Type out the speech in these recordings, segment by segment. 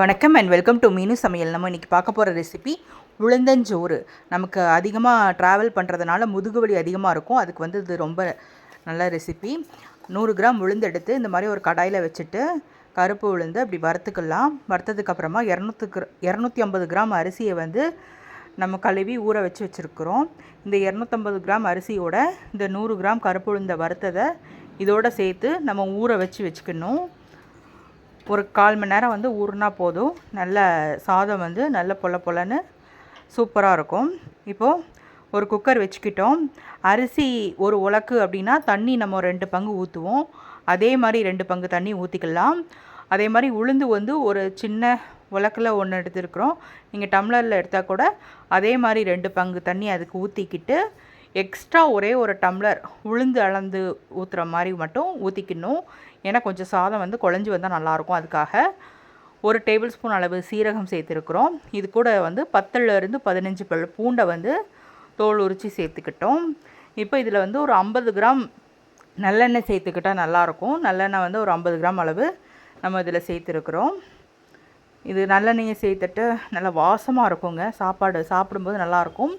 வணக்கம் and welcome to மீனு சமையல். நம்ம இன்றைக்கி பார்க்க போகிற ரெசிபி உளுந்தஞ்சோறு. நமக்கு அதிகமாக ட்ராவல் பண்ணுறதுனால முதுகு வலி அதிகமாக இருக்கும். அதுக்கு வந்து இது ரொம்ப நல்ல ரெசிபி நூறு கிராம் உளுந்து எடுத்து இந்த மாதிரி ஒரு கடாயில் வச்சுட்டு கருப்பு உளுந்து அப்படி வறுத்துக்கலாம். வறுத்ததுக்கப்புறமா இரநூத்துக்கு இரநூத்தி ஐம்பது கிராம் அரிசியை வந்து நம்ம கழுவி ஊற வச்சு வச்சுருக்குறோம். இந்த இரநூத்தம்பது கிராம் அரிசியோட இந்த நூறு கிராம் கருப்பு உளுந்த வறுத்ததை இதோடு சேர்த்து நம்ம ஊற வச்சு வச்சுக்கணும். ஒரு கால் மணி நேரம் வந்து ஊறுனா போதும். நல்ல சாதம் வந்து நல்ல பொல பொலன்னு சூப்பராக இருக்கும். இப்போது ஒரு குக்கர் வச்சுக்கிட்டோம். அரிசி ஒரு உலக்கு அப்படின்னா தண்ணி நம்ம ரெண்டு பங்கு ஊற்றுவோம் அதே மாதிரி ரெண்டு பங்கு தண்ணி ஊற்றிக்கலாம் அதே மாதிரி உளுந்து வந்து ஒரு சின்ன உலக்கில் ஒன்று எடுத்துருக்குறோம். நீங்கள் டம்ளரில் எடுத்தால் கூட அதே மாதிரி ரெண்டு பங்கு தண்ணி அதுக்கு ஊற்றிக்கிட்டு எக்ஸ்ட்ரா ஒரே ஒரு டம்ளர் உளுந்து அளந்து ஊற்றுற மாதிரி மட்டும் ஊற்றிக்கணும் ஏன்னா கொஞ்சம் சாதம் வந்து குழஞ்சி வந்தால் நல்லாயிருக்கும் அதுக்காக. ஒரு டேபிள் ஸ்பூன் அளவு சீரகம் சேர்த்துருக்குறோம். இது கூட வந்து பத்துலேருந்து பதினஞ்சு பல் பூண்டை வந்து தோல் உரித்து சேர்த்துக்கிட்டோம். இப்போ இதில் வந்து ஒரு ஐம்பது கிராம் நல்லெண்ணெய் சேர்த்துக்கிட்டால் நல்லாயிருக்கும். நல்லெண்ணெய் வந்து ஒரு ஐம்பது கிராம் அளவு நம்ம இதில் சேர்த்துருக்குறோம். இது நல்லெண்ணெயை சேர்த்துட்டு நல்லா வாசமாக இருக்குங்க. சாப்பாடு சாப்பிடும்போது நல்லாயிருக்கும்.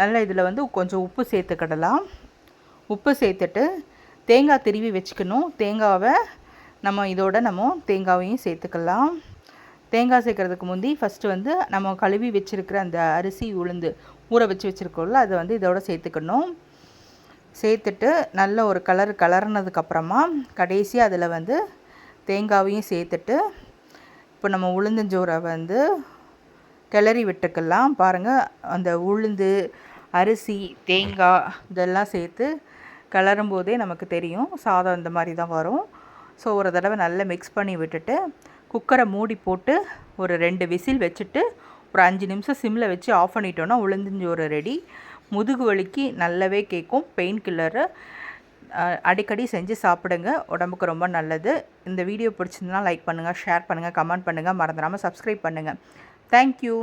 நல்லா இதில் வந்து கொஞ்சம் உப்பு சேர்த்துக்கிடலாம் உப்பு சேர்த்துட்டு தேங்காய் திருவி வச்சுக்கணும். தேங்காவை நம்ம இதோட நம்ம தேங்காவையும் சேர்த்துக்கலாம். தேங்காய் சேர்க்குறதுக்கு முந்தி ஃபஸ்ட்டு வந்து நம்ம கழுவி வச்சுருக்கிற அந்த அரிசி உளுந்து ஊற வச்சு வச்சுருக்கோம்ல அதை வந்து இதோட சேர்த்துக்கணும். சேர்த்துட்டு நல்ல ஒரு கலர் கலர்னதுக்கப்புறமா கடைசியாக அதில் வந்து தேங்காவையும் சேர்த்துட்டு இப்போ நம்ம உளுந்தஞ்சோரை வந்து கிளறி விட்டுக்கலாம். பாருங்கள் அந்த உளுந்து அரிசி தேங்காய் இதெல்லாம் சேர்த்து கிளறும் போதே நமக்கு தெரியும். சாதம் இந்த மாதிரி தான் வரும். ஸோ ஒரு தடவை நல்லா மிக்ஸ் பண்ணி விட்டுட்டு குக்கரை மூடி போட்டு ஒரு ரெண்டு விசில் வச்சுட்டு ஒரு அஞ்சு நிமிஷம் சிம்மில் வச்சு ஆஃப் பண்ணிட்டோன்னா உளுந்தஞ்சோறு ரெடி. முதுகு வலிக்கு நல்லாவே கேட்கும். பெயின் கில்லரு அடிக்கடி செஞ்சு சாப்பிடுங்க. உடம்புக்கு ரொம்ப நல்லது. இந்த வீடியோ பிடிச்சிருந்தனா லைக் பண்ணுங்கள் ஷேர் பண்ணுங்கள் கமெண்ட் பண்ணுங்கள் மறந்துடாமல் சப்ஸ்கிரைப் பண்ணுங்கள் தேங்க்யூ